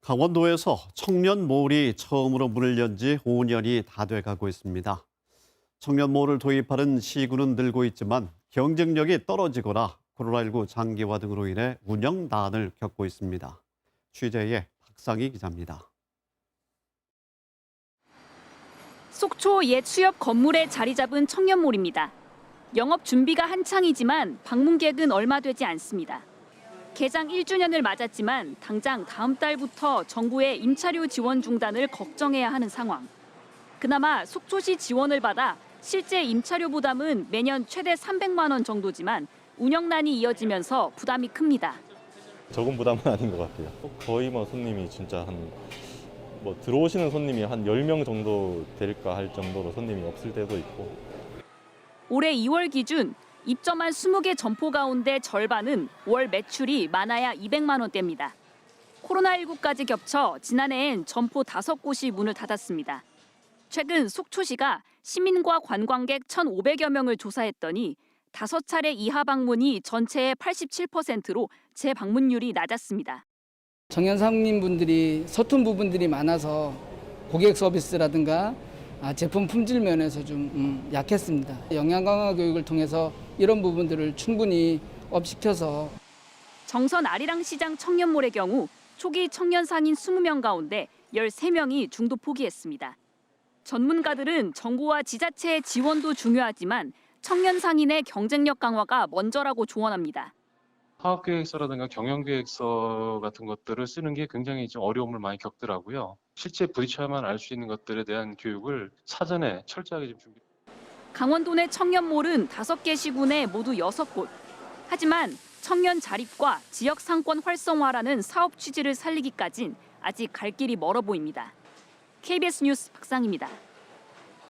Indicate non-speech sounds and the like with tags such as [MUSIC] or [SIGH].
강원도에서 청년 몰이 처음으로 문을 연 지 5년이 다 돼가고 있습니다. 청년 몰을 도입하는 시군은 늘고 있지만 경쟁력이 떨어지거나 코로나19 장기화 등으로 인해 운영 난을 겪고 있습니다. 취재의 박상희 기자입니다. 속초 옛 수협 건물에 자리 잡은 청년몰입니다. 영업 준비가 한창이지만 방문객은 얼마 되지 않습니다. 개장 1주년을 맞았지만 당장 다음 달부터 정부의 임차료 지원 중단을 걱정해야 하는 상황. 그나마 속초시 지원을 받아 실제 임차료 부담은 매년 최대 300만 원 정도지만 운영난이 이어지면서 부담이 큽니다. 적은 부담은 [LAUGHS] 아닌 것 같아요. 거의 뭐 손님이 진짜 한 뭐 들어오시는 손님이 한 10명 정도 될까 할 정도로 손님이 없을 때도 있고 올해 2월 기준 입점한 20개 점포 가운데 절반은 월 매출이 많아야 200만 원대입니다. 코로나19까지 겹쳐 지난해엔 점포 5곳이 문을 닫았습니다. 최근 속초시가 시민과 관광객 1,500여 명을 조사했더니 5차례 이하 방문이 전체의 87%로 재방문율이 낮았습니다. 청년 상인분들이 서툰 부분들이 많아서 고객 서비스라든가 아, 제품 품질 면에서 좀 음, 약했습니다. 영양 강화 교육을 통해서 이런 부분들을 충분히 업시켜서 정선 아리랑 시장 청년몰의 경우 초기 청년 상인 20명 가운데 13명이 중도 포기했습니다. 전문가들은 정부와 지자체의 지원도 중요하지만 청년 상인의 경쟁력 강화가 먼저라고 조언합니다. 사업계획서라든가 경영계획서 같은 것들을 쓰는 게 굉장히 좀 어려움을 많이 겪더라고요. 실제 부딪혀야만 알 수 있는 것들에 대한 교육을 사전에 철저하게 좀 준비. 강원도 내 청년몰은 5개 시군에 모두 6곳. 하지만 청년 자립과 지역 상권 활성화라는 사업 취지를 살리기까진 아직 갈 길이 멀어 보입니다. KBS 뉴스 박상입니다.